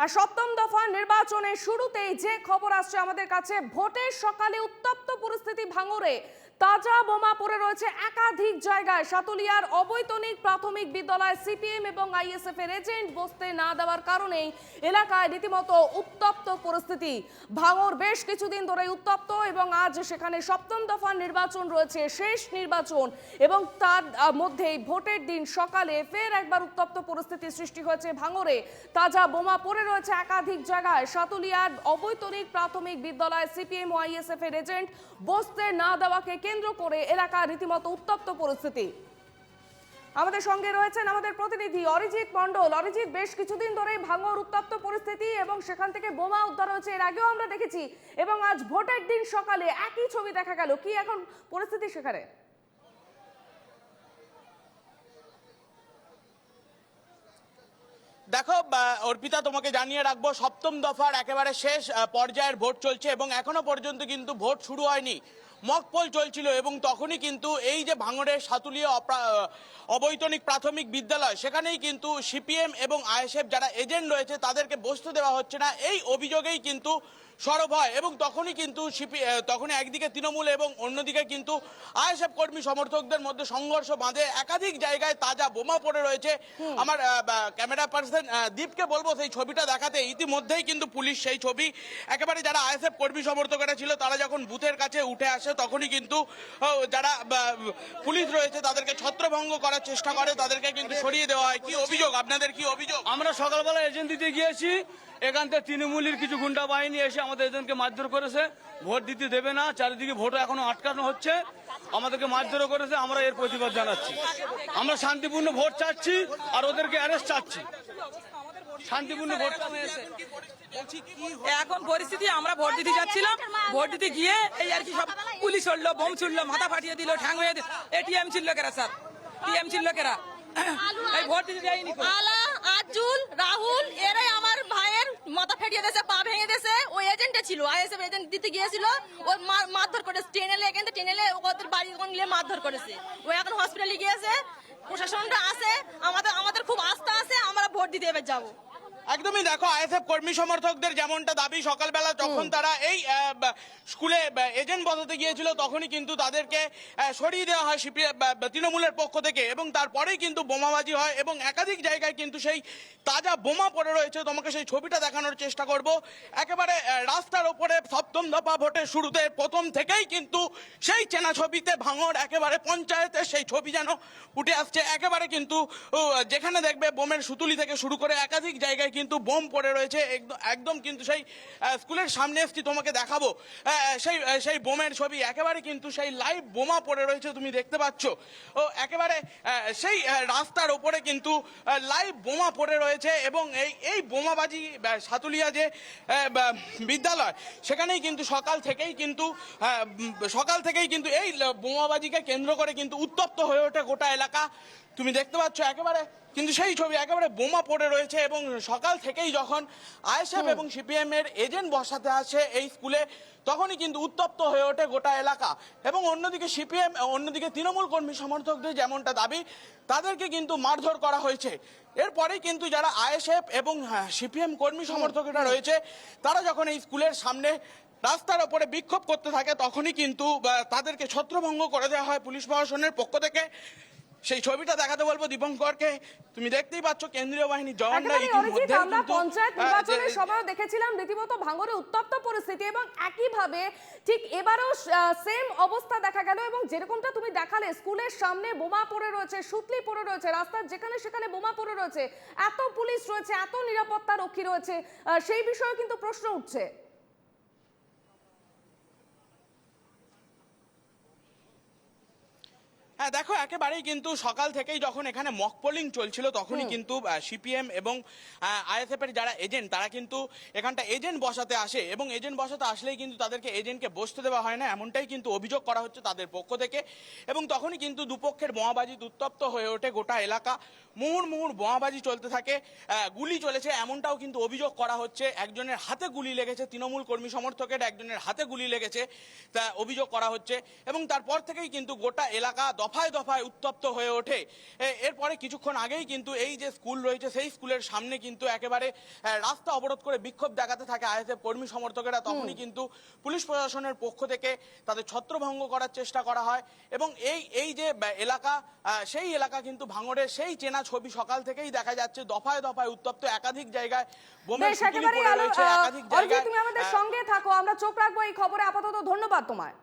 আর সপ্তম দফা নির্বাচনের শুরুতেই যে খবর আসছে আমাদের কাছে, ভোটের সকালে উত্তপ্ত পরিস্থিতি ভাঙরে তাজা বোমা পড়ে রয়েছে একাধিক জায়গায়। সাতুলিয়ার অবৈতনিক প্রাথমিক বিদ্যালয় সিপিএম এবং আইএসএফ এর এজেন্ট বসতে না দেওয়ার কারণেই এলাকায় রীতিমতো উত্তপ্ত পরিস্থিতি। ভাঙর বেশ কিছুদিন ধরে উত্তপ্ত এবং আজ সেখানে সপ্তম দফার নির্বাচন রয়েছে, শেষ নির্বাচন এবং তার মধ্যেই ভোটের দিন সকালে ফের একবার উত্তপ্ত পরিস্থিতি সৃষ্টি হয়েছে ভাঙরে। তাজা বোমা পড়ে রয়েছে একাধিক জায়গায়। সাতুলিয়ার অবৈতনিক প্রাথমিক বিদ্যালয় সিপিএম ও আইএসএফ এর এজেন্ট বসতে না দেওয়াকে কেন্দ্র করে এলাকা রীতিমতো উত্তপ্ত পরিস্থিতি। আমাদের সঙ্গে রয়েছেন আমাদের প্রতিনিধি অরিজিৎ মন্ডল অরিজিৎ, বেশ কিছুদিন ধরেই ভাঙর উত্তপ্ত পরিস্থিতি এবং সেখান থেকে বোমা উদ্ধার হয়েছে এর আগেও আমরা দেখেছি এবং আজ ভোটের দিন সকালে একই ছবি দেখা গেল। কি এখন পরিস্থিতি সেখানে? দেখো অর্পিতা, তোমাকে জানিয়ে রাখব, সপ্তম দফার একেবারে শেষ পর্যায়ের ভোট চলছে এবং এখনও পর্যন্ত কিন্তু ভোট শুরু হয়নি। মক পোল চলছিল এবং তখনই কিন্তু এই যে ভাঙড়ের সাতুলিয়া অবৈতনিক প্রাথমিক বিদ্যালয় সেখানেই কিন্তু সিপিএম এবং আইএসএফ যারা এজেন্ট রয়েছে তাদেরকে বসতে দেওয়া হচ্ছে না। এই অভিযোগেই কিন্তু সরব হয় এবং তখনই কিন্তু সিপি তখনই একদিকে তৃণমূল এবং অন্যদিকে কিন্তু আইএসএফ কর্মী সমর্থকদের মধ্যে সংঘর্ষ বাঁধে। একাধিক জায়গায় তাজা বোমা পড়ে রয়েছে। আমার ক্যামেরা পার্সন দীপকে বলব সেই ছবিটা দেখাতে। ইতিমধ্যেই কিন্তু পুলিশ সেই ছবি একেবারে যারা আইএসএফ কর্মী সমর্থকেরা ছিল তারা যখন বুথের কাছে উঠে আসে তখনই কিন্তু যারা পুলিশ রয়েছে, তাদেরকে ছত্রভঙ্গ করার চেষ্টা করে, তাদেরকে কিন্তু সরিয়ে দেওয়া হয়। কি অভিযোগ? আপনাদের কি অভিযোগ? আমরা সকালবেলা এজেন্ট দিতে গিয়েছি, এখান থেকে তৃণমূলের কিছু গুন্ডা বাহিনী এসে আমাদের এজেন্টকে মারধর করেছে। ভোট দিতে দেবে না, চারিদিকে ভোট এখনও আটকানো হচ্ছে। আমাদেরকে মারধর করেছে, আমরা এর প্রতিবাদ জানাচ্ছি। আমরা শান্তিপূর্ণ ভোট চাচ্ছি আর ওদেরকে অ্যারেস্ট চাচ্ছি। শান্তিপূর্ণ ভোট হয়েছে এখন পরিস্থিতি আমরা ভোট দিতে যাচ্ছিলাম। ভোট দিতে গিয়ে এই আর কি সব পুলিশ উঠল বোম ছুড়লো মাথা ফাটিয়ে দিল ঠ্যাং হয়ে দিল। এটিএম ছিল কেরা স্যার? টিএম ছিল কেরা? এই ভোট দিতে যাইনি আলা আজুল রাহুল এরাই আমার ভাইয়ের মাথা ফেটিয়ে দিয়েছে পা ভেঙে দিয়েছে। ওই এজেন্টে ছিল আইএসএফ এজেন্ট দিতে গিয়েছিল। ও মার- মারধর করেছে ট্রেনেলে এখান থেকে ওদের বাড়ি ওখানে নিয়ে মারধর করেছে। ও এখন হসপিটালে গিয়েছে। প্রশাসনটা আছে আমাদের আমাদের খুব আস্থা আছে আমরা ভোট দিতে এবার যাব। একদমই দেখো আইএসএফ কর্মী সমর্থকদের যেমনটা দাবি সকালবেলা যখন তারা এই স্কুলে এজেন্ট বসাতে গিয়েছিল তখনই কিন্তু তাদেরকে সরিয়ে দেওয়া হয় তৃণমূলের পক্ষ থেকে এবং তারপরেই কিন্তু বোমাবাজি হয় এবং একাধিক জায়গায় কিন্তু সেই তাজা বোমা পড়ে রয়েছে। তোমাকে সেই ছবিটা দেখানোর চেষ্টা করব। একেবারে রাস্তার ওপরে সপ্তম দফা ভোটের শুরুতে প্রথম থেকেই কিন্তু সেই চেনা ছবিতে ভাঙর একেবারে পঞ্চায়েতের সেই ছবি যেন উঠে আসছে। একেবারে কিন্তু যেখানে দেখবে বোমের সুতুলি থেকে শুরু করে একাধিক জায়গায় কিন্তু বোম পড়ে রয়েছে, একদম কিন্তু সেই স্কুলের সামনে এসছি, তোমাকে দেখাবো। সেই সেই বোমের ছবি, একেবারে কিন্তু সেই লাইভ বোমা পড়ে রয়েছে, তুমি দেখতে পাচ্ছ। ও, একেবারে সেই রাস্তার ওপরে কিন্তু লাইভ বোমা পড়ে রয়েছে এবং এই এই বোমাবাজি সাতুলিয়া যে বিদ্যালয়, সেখানেই কিন্তু সকাল থেকেই কিন্তু সকাল থেকেই কিন্তু এই বোমাবাজিকে কেন্দ্র করে কিন্তু উত্তপ্ত হয়ে ওঠে গোটা এলাকা। তুমি দেখতে পাচ্ছ, একেবারে, কিন্তু সেই ছবি, একেবারে বোমা পড়ে রয়েছে এবং সকাল থেকেই যখন আইএসএফ এবং সিপিএম এর এজেন্ট বসাতে আসে এই স্কুলে তখনই কিন্তু উত্তপ্ত হয়ে ওঠে গোটা এলাকা। এবং অন্যদিকে সিপিএম অন্যদিকে তৃণমূল কর্মী সমর্থকদের যেমনটা দাবি তাদেরকে কিন্তু মারধর করা হয়েছে। এরপরে কিন্তু যারা আইএসএফ এবং সিপিএম কর্মী সমর্থকরা রয়েছে তারা যখন এই স্কুলের সামনে রাস্তার ওপরে বিক্ষোভ করতে থাকে তখনই কিন্তু তাদেরকে ছত্রভঙ্গ করে দেওয়া হয় পুলিশ প্রশাসনের পক্ষ থেকে। সেই ছবিটা দেখাতে বলব দীপঙ্করকে। তুমি দেখতেই পাচ্ছ কেন্দ্রীয় বাহিনী জওয়ানরা ইতিমধ্যে আমরা পঞ্চায়েত নির্বাচনের সময় দেখেছিলাম রীতিমতো ভাঙরে উত্তপ্ত পরিস্থিতি এবং একইভাবে ঠিক এবারও সেম অবস্থা দেখা গেল এবং যেরকমটা তুমি দেখালে স্কুলের সামনে বোমা পড়ে রয়েছে সুতলি পড়ে রয়েছে রাস্তার যেখানে সেখানে বোমা পড়ে রয়েছে এত পুলিশ রয়েছে এত নিরাপত্তা রক্ষী রয়েছে সেই বিষয়ে কিন্তু প্রশ্ন উঠছে। হ্যাঁ দেখো একেবারেই কিন্তু সকাল থেকেই যখন এখানে মক পোলিং চলছিল তখনই কিন্তু সিপিএম এবং আইএসএফ এর যারা এজেন্ট তারা কিন্তু এখানটা এজেন্ট বসাতে আসে এবং এজেন্ট বসাতে আসলেই কিন্তু তাদেরকে এজেন্টকে বসতে দেওয়া হয় না এমনটাই কিন্তু অভিযোগ করা হচ্ছে তাদের পক্ষ থেকে এবং তখনই কিন্তু দুপক্ষের বোমাবাজি উত্তপ্ত হয়ে ওঠে গোটা এলাকা। মুহুর মুহুর বোমাবাজি চলতে থাকে গুলি চলেছে এমনটাও কিন্তু অভিযোগ করা হচ্ছে। একজনের হাতে গুলি লেগেছে তৃণমূল কর্মী সমর্থকের একজনের হাতে গুলি লেগেছে তা অভিযোগ করা হচ্ছে এবং তারপর থেকেই কিন্তু গোটা এলাকা দফায় দফায় উত্তপ্ত হয়ে ওঠে। এরপরে কিছুক্ষণ আগেই কিন্তু এই যে স্কুল রয়েছে সেই স্কুলের সামনে কিন্তু একেবারে রাস্তা অবরোধ করে বিক্ষোভ দেখাতে থাকে আইএসএফ কর্মী সমর্থকেরা। তখনই কিন্তু পুলিশ প্রশাসনের পক্ষ থেকে তাদের ছত্রভঙ্গ করার চেষ্টা করা হয় এবং এই এই যে এলাকা সেই এলাকা কিন্তু ভাঙড়ের সেই চেনা ছবি সকাল থেকেই দেখা যাচ্ছে দফায় দফায় উত্তপ্ত একাধিক জায়গায় তুমি আমাদের সঙ্গে থাকো আমরা চোখ রাখব এই খবরে। আপাতত ধন্যবাদ তোমায়।